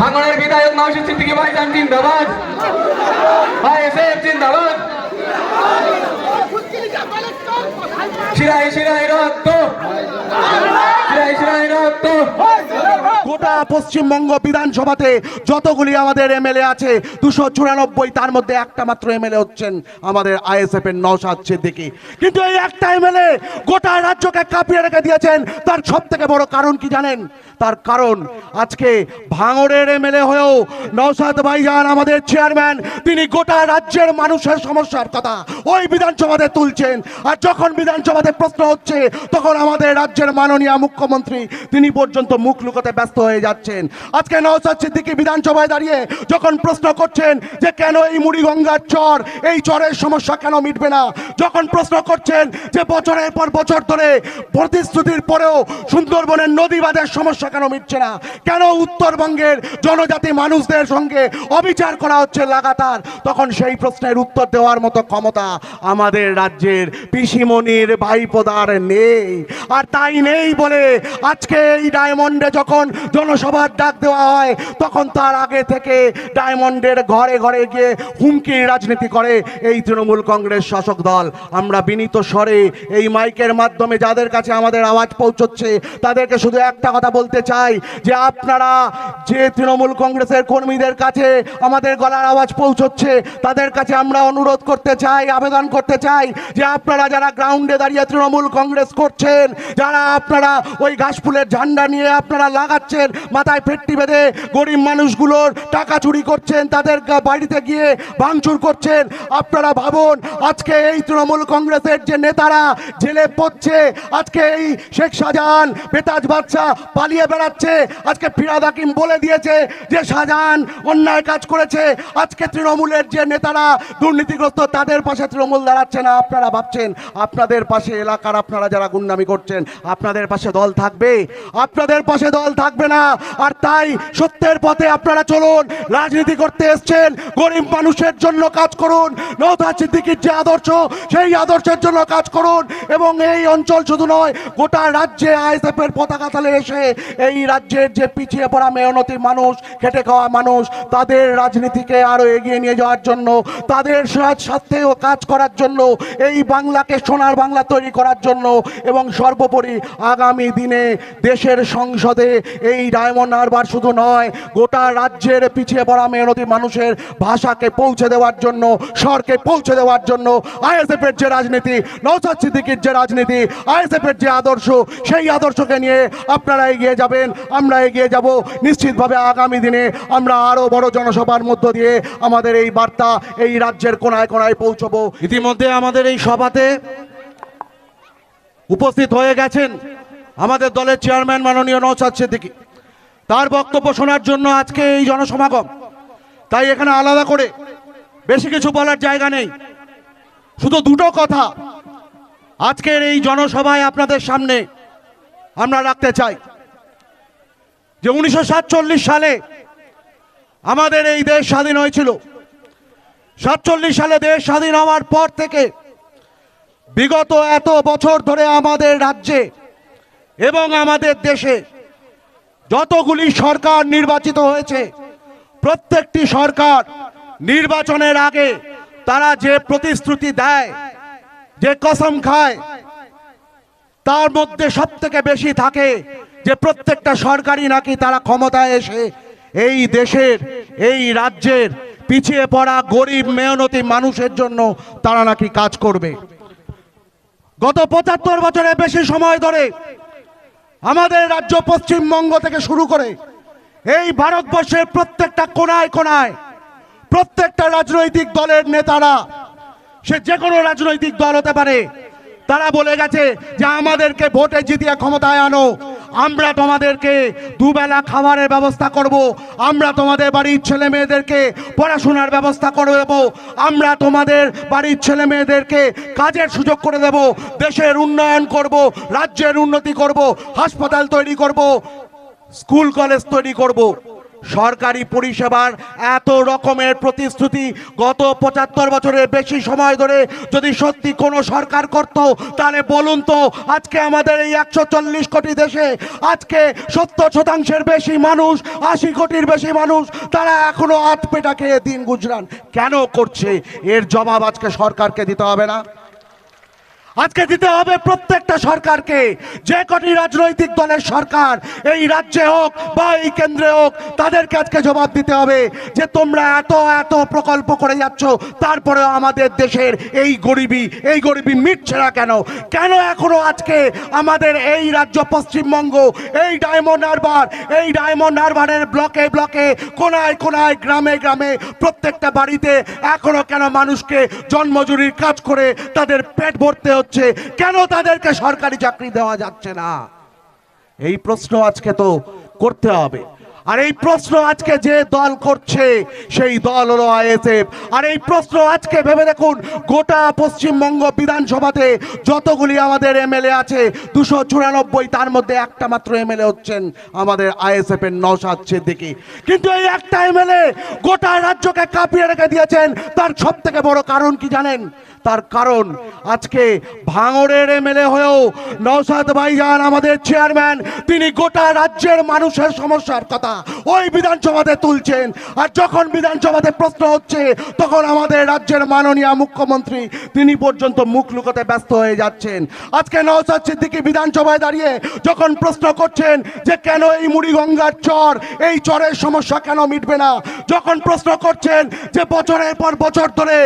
ভাঙনের বিধায়ক নওশিদ সিদ্দিকী ভাইজান জিন্দাবাদ। আইএসএফ জিন্দাবাদ। শিরাই শিরাই পশ্চিমবঙ্গ বিধানসভাতে যতগুলি আমাদের এমএলএ আছে, দুশো চুরানব্বই তার মধ্যে একটা মাত্র এমএলএ হচ্ছেন আমাদের আইএসএফ এর নৌসাদ সিদ্দিকি। কিন্তু এই একটা এমএলএ গোটা রাজ্যকে কাঁপিয়ে রেখে দিয়েছেন, তার সব থেকে বড় কারণ কি জানেন? তার কারণ আজকে ভাঙড়ের এমএলএ হয়েও নৌসাদ ভাইজান আমাদের চেয়ারম্যান, তিনি গোটা রাজ্যের মানুষের সমস্যার কথা ওই বিধানসভাতে তুলছেন। আর যখন বিধানসভাতে প্রশ্ন হচ্ছে, তখন আমাদের রাজ্যের মাননীয় মুখ্যমন্ত্রী, তিনি পর্যন্ত মুখ লুকোতে ব্যস্ত হয়ে যাচ্ছেন। আজকে নওসাদ সিদ্দিকী বিধানসভায় দাঁড়িয়ে যখন প্রশ্ন করছেন যে কেন এই মুড়িগঙ্গার চর, এই চরের সমস্যা কেন মিটবে না? যখন প্রশ্ন করছেন যে বছরের পর বছর ধরে প্রতিশ্রুতির পরেও সুন্দরবনের নদী বাঁধের সমস্যা কেন মিটছে না? কেন উত্তরবঙ্গের জনজাতি মানুষদের সঙ্গে অবিচার করা হচ্ছে লাগাতার? তখন সেই প্রশ্নের উত্তর দেওয়ার মতো ক্ষমতা আমাদের রাজ্যের পিসিমণির ভাইপোদার নেই। আর তাই নেই বলে আজকে এই ডায়মন্ডে যখন জনসভার ডাক দেওয়া হয়, তখন তার আগে থেকে ডায়মন্ডের ঘরে ঘরে গিয়ে হুমকির রাজনীতি করে এই তৃণমূল কংগ্রেস শাসক দল। আমরা বিনীত স্বরে এই মাইকের মাধ্যমে যাদের কাছে আমাদের আওয়াজ পৌঁছচ্ছে, তাদেরকে শুধু একটা কথা বলতে চাই, যে আপনারা যে তৃণমূল কংগ্রেসের কর্মীদের কাছে আমাদের গলার আওয়াজ পৌঁছচ্ছে, তাদের কাছে আমরা অনুরোধ করতে চাই, আবেদন করতে চাই, যে আপনারা যারা গ্রাউন্ডে দাঁড়িয়ে তৃণমূল কংগ্রেস করছেন, যারা আপনারা ওই ঘাসফুলের ঝান্ডা নিয়ে আপনারা লাগাচ্ছেন মাথায় পেট্টি বেঁধে গরিব মানুষগুলোর টাকা চুরি করছেন, তাদের বাড়িতে গিয়ে ভাঙচুর করছেন। আপনারা ভাবুন, আজকে এই তৃণমূল কংগ্রেসের যে নেতারা জেলে পড়ছে, আজকে এই শেখ শাহজাহান বেতাজ বাদশাহ পালিয়ে বেড়াচ্ছে, আজকে ফিরাদ হাকিম বলে দিয়েছে যে শাহজাহান অন্যায় কাজ করেছে। আজকে তৃণমূলের যে নেতারা দুর্নীতিগ্রস্ত, তাদের পাশে তৃণমূল দাঁড়াচ্ছে না। আপনারা ভাবছেন, আপনাদের পাশে এলাকার আপনারা যারা গুন্ডামি করছেন, আপনাদের পাশে দল থাকবে? আপনাদের পাশে দল থাকবে না। আর তাই সত্যের পথে আপনারা চলুন। রাজনীতি করতে এসছেন, গরিব মানুষের জন্য কাজ করুন। নৌতা সিদ্দিকির যে আদর্শ, সেই আদর্শের জন্য কাজ করুন। এবং এই অঞ্চল শুধু নয়, গোটা রাজ্যে আইএসএফ এর পতাকা তালে এসে এই রাজ্যের যে পিছিয়ে পড়া মেহনতি মানুষ, খেটে খাওয়া মানুষ, তাদের রাজনীতিকে আরও এগিয়ে নিয়ে যাওয়ার জন্য, তাদের সা- সাথেও কাজ করার জন্য, এই বাংলাকে সোনার বাংলা তৈরি করার জন্য, এবং সর্বোপরি আগামী দিনে দেশের সংসদে এই ডায়মন্ড শুধু নয়, গোটা রাজ্যের পিছিয়ে পড়া মেহনতি মানুষের ভাষাকে পৌঁছে দেওয়ার জন্য স্বরকে পৌঁছে দেওয়ার জন্য আইএসএফ এর যে রাজনীতি নৌসাদ সিদ্দিকির যে রাজনীতি আইএসএফ এর যে আদর্শ, সেই আদর্শকে নিয়ে আপনারা এগিয়ে যাবেন, আমরা এগিয়ে যাব। নিশ্চিতভাবে আগামী দিনে আমরা আরও বড় জনসভার মধ্য দিয়ে আমাদের এই বার্তা এই রাজ্যের কোনায় কোনায় পৌঁছবো। ইতিমধ্যে আমাদের এই সভাতে উপস্থিত হয়ে গেছেন আমাদের দলের চেয়ারম্যান মাননীয় নৌসাদ সিদ্দিকী। তার বক্তব্য শোনার জন্য আজকে এই জনসমাগম। তাই এখানে আলাদা করে বেশি কিছু বলার জায়গা নেই। শুধু দুটো কথা আজকের এই জনসভায় আপনাদের সামনে আমরা রাখতে চাই যে উনিশশো সাতচল্লিশ সালে আমাদের এই দেশ স্বাধীন হয়েছিল। সাতচল্লিশ সালে দেশ স্বাধীন হওয়ার পর থেকে বিগত এত বছর ধরে আমাদের রাজ্যে এবং আমাদের দেশে যতগুলি সরকার নির্বাচিত হয়েছে, প্রত্যেকটি সরকার নির্বাচনের আগে তারা যে প্রতিশ্রুতি দেয়, যে কসম খায়, তার মধ্যে সব থেকে বেশি থাকে যে প্রত্যেকটা সরকারই নাকি তারা ক্ষমতায় এসে এই দেশের, এই রাজ্যের পিছিয়ে পড়া গরিব মেহনতি মানুষের জন্য তারা নাকি কাজ করবে। গত পঁচাত্তর বছরের বেশি সময় ধরে আমাদের রাজ্য পশ্চিমবঙ্গ থেকে শুরু করে এই ভারতবর্ষের প্রত্যেকটা কোনায় কোনায় প্রত্যেকটা রাজনৈতিক দলের নেতারা, সে যে কোনো রাজনৈতিক দল হতে পারে, তারা বলে গেছে যে আমাদেরকে ভোটে জিতিয়ে ক্ষমতায় আনো। আমরা তোমাদেরকে দুবেলা খাবারের ব্যবস্থা করব, আমরা তোমাদের বাড়ির ছেলে মেয়েদেরকে পড়াশোনার ব্যবস্থা করে দেবো, আমরা তোমাদের বাড়ির ছেলে মেয়েদেরকে কাজের সুযোগ করে দেব, দেশের উন্নয়ন করব, রাজ্যের উন্নতি করব, হাসপাতাল তৈরি করব, স্কুল, কলেজ তৈরি করব। সরকারি পরিষেবার এত রকমের প্রতিশ্রুতি গত পঁচাত্তর বছরের বেশি সময় ধরে যদি সত্যি কোনো সরকার করত, তাহলে বলুন তো, আজকে আমাদের এই একশো চল্লিশ কোটি দেশে আজকে সত্তর শতাংশের বেশি মানুষ, আশি কোটির বেশি মানুষ, তারা এখনও আট পেটা খেয়ে দিন গুজরান। কেন করছে? এর জবাব আজকে সরকারকে দিতে হবে না। আজকে দিতে হবে প্রত্যেকটা সরকারকে। যে কটি রাজনৈতিক দলের সরকার এই রাজ্যে হোক বা এই কেন্দ্রে হোক, তাদেরকে আজকে জবাব দিতে হবে যে তোমরা এত এত প্রকল্প করে যাচ্ছ, তারপরেও আমাদের দেশের এই গরিবী এই গরিবী মিটছে না কেন? কেন এখনও আজকে আমাদের এই রাজ্য পশ্চিমবঙ্গ, এই ডায়মন্ড হারবার, এই ডায়মন্ড হারবারের ব্লকে ব্লকে, কোনায় কোনায়, গ্রামে গ্রামে প্রত্যেকটা বাড়িতে এখনও কেন মানুষকে জন্মজুরির কাজ করে তাদের পেট ভরতে হচ্ছে কেন তাদেরকে সরকারি চাকরি দেওয়া যাচ্ছে না? এই প্রশ্ন আজকে তো করতে হবে। আর এই প্রশ্ন আজকে যে দল করছে, সেই দল হলো আইএসএফ। আর এই প্রশ্ন আজকে ভেবে দেখুন, গোটা পশ্চিমবঙ্গ বিধানসভাতে যতগুলি আমাদের এমএলএ আছে, দুশো চুরানব্বই তার মধ্যে একটা মাত্র এমএলএ হচ্ছেন আমাদের আইএসএফ এর নৌসাদ সিদ্দিকি। কিন্তু এই একটা এমএলএ গোটা রাজ্যকে কাঁপিয়ে রেখে দিয়েছেন, তার সব থেকে বড় কারণ কি জানেন? তার কারণ আজকে ভাঙড়ের এমএলএ হয়েও নৌসাদ ভাইজান আমাদের চেয়ারম্যান, তিনি গোটা রাজ্যের মানুষের সমস্যার কথা ওই বিধানসভাতে তুলছেন। আর যখন বিধানসভাতে প্রশ্ন হচ্ছে, তখন আমাদের রাজ্যের মাননীয় মুখ্যমন্ত্রী, তিনি পর্যন্ত মুখ লুকোতে ব্যস্ত হয়ে যাচ্ছেন। আজকে নওসাদ সিদ্দিকী বিধানসভায় দাঁড়িয়ে যখন প্রশ্ন করছেন যে কেন এই মুড়িগঙ্গার চর, এই চরের সমস্যা কেন মিটবে না, যখন প্রশ্ন করছেন যে বছরের পর বছর ধরে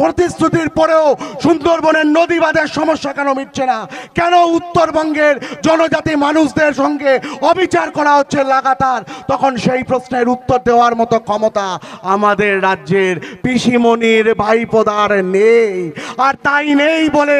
প্রতিশ্রুতির পরেও সুন্দরবনের নদী বাঁধের সমস্যা কেন মিটছে না, কেন উত্তরবঙ্গের জনজাতি মানুষদের সঙ্গে অবিচার করা হচ্ছে লাগাতার? তখন সেই প্রশ্নের উত্তর দেওয়ার মতো ক্ষমতা আমাদের রাজ্যের পিসিমণির ভাইপোদার নেই। আর তাই নেই বলে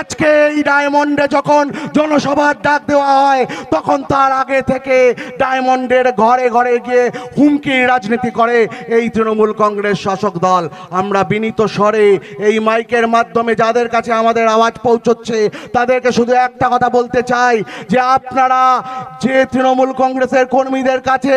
আজকে এই ডায়মন্ডে যখন জনসভার ডাক দেওয়া হয়, তখন তার আগে থেকে ডায়মন্ডের ঘরে ঘরে গিয়ে হুমকির রাজনীতি করে এই তৃণমূল কংগ্রেস শাসক দল। আমরা বিনীত স্বরে এই মাইকের মাধ্যমে যাদের কাছে আমাদের আওয়াজ পৌঁছচ্ছে, তাদেরকে শুধু একটা কথা বলতে চাই যে আপনারা যে তৃণমূল কংগ্রেসের কর্মীদের কাছে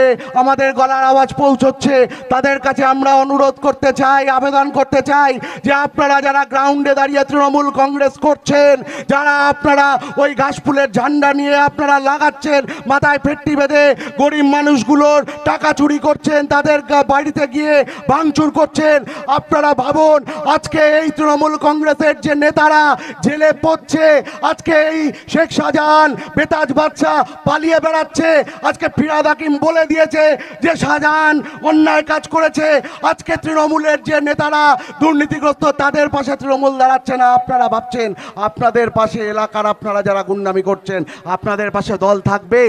আমাদের গলার আওয়াজ পৌঁছচ্ছে। তাদের কাছে আমরা অনুরোধ করতে চাই, আবেদন করতে চাই যে আপনারা যারা গ্রাউন্ডে দাঁড়িয়ে তৃণমূল কংগ্রেস করছেন, যারা আপনারা ওই ঘাসফুলের ঝান্ডা নিয়ে আপনারা লাগাচ্ছেন, মাথায় ফেটটি বেঁধে গরিব মানুষগুলোর টাকা চুরি করছেন, তাদের বাড়িতে গিয়ে ভাঙচুর করছেন, আপনারা ভাবুন আজকে এই তৃণমূল কংগ্রেসের যে নেতারা জেলে পড়ছে, আজকে এই শেখ শাহজাহান বেতাজ বাদশাহ পালিয়ে বেড়াচ্ছে, আজকে ফিরাদ হাকিম বলে দিয়েছে যে শাহজাহান অন্যায় কাজ করেছে। আজকে তৃণমূলের যে নেতারা দুর্নীতিগ্রস্ত, তাদের পাশে তৃণমূল দাঁড়াচ্ছে না। আপনারা ভাবছেন, আপনাদের পাশে এলাকার আপনারা যারা গুন্ডামি করছেন, আপনাদের পাশে দল থাকবে?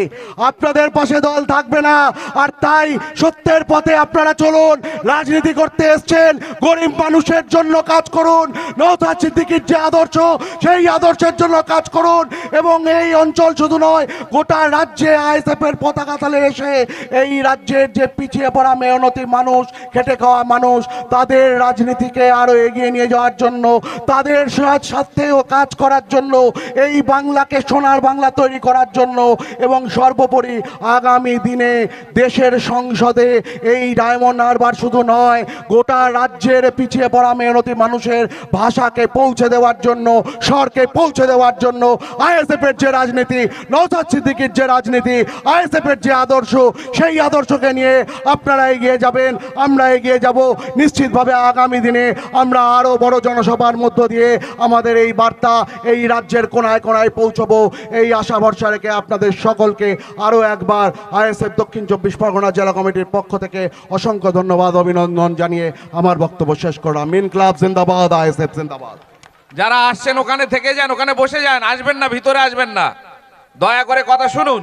আপনাদের পাশে দল থাকবে না। আর তাই সত্যের পথে আপনারা চলুন, রাজনীতি করতে এসছেন, গরিব মানুষের জন্য কাজ করুন নৌতা সিদ্দিকির যে আদর্শ, সেই আদর্শের জন্য কাজ করুন। এবং এই অঞ্চল শুধু নয়, গোটা রাজ্যে আইএসএফ এর পতাকা তলে এসে এই রাজ্যের যে পিছিয়ে পড়া মেহনতি মানুষ, খেটে খাওয়া মানুষ, তাদের রাজনীতিকে আরও এগিয়ে নিয়ে যাওয়ার জন্য, তাদের সা- সাথেও কাজ করার জন্য, এই বাংলাকে সোনার বাংলা তৈরি করার জন্য এবং সর্বোপরি আগামী দিনে দেশের সংসদে এই ডায়মন্ড হারবার শুধু নয়, গোটা রাজ্যের পিছিয়ে পড়া মেহনতি মানুষের ভাষাকে পৌঁছে দেওয়ার জন্য, স্বরকে পৌঁছে দেওয়ার জন্য, আইএসএফের যে রাজনীতি নৌসাদ সিদ্দিকির যে রাজনীতি, আইএসএফের যে আদর্শ সেই আদর্শকে নিয়ে আপনারা এগিয়ে যাবেন, আমরা এগিয়ে যাব। নিশ্চিতভাবে আগামী দিনে আমরা আরও বড় জনসভার মধ্য দিয়ে আমাদের এই বার্তা এই রাজ্যের কোনায় কোনায় পৌঁছবো। এই আশা ভরসা রেখে আপনাদের সকলকে আরও একবার আইএসএফ দক্ষিণ চব্বিশ পরগনা জেলা কমিটির পক্ষ থেকে অসংখ্য ধন্যবাদ, অভিনন্দন জানিয়ে আমার বক্তব্য শেষ করলাম। মিন ক্লাব জিন্দাবাদ, আইএসএফ জিন্দাবাদ। যারা আসছেন ওখানে থেকে যান, ওখানে বসে যান, আসবেন না, ভিতরে আসবেন না। দয়া করে কথা শুনুন।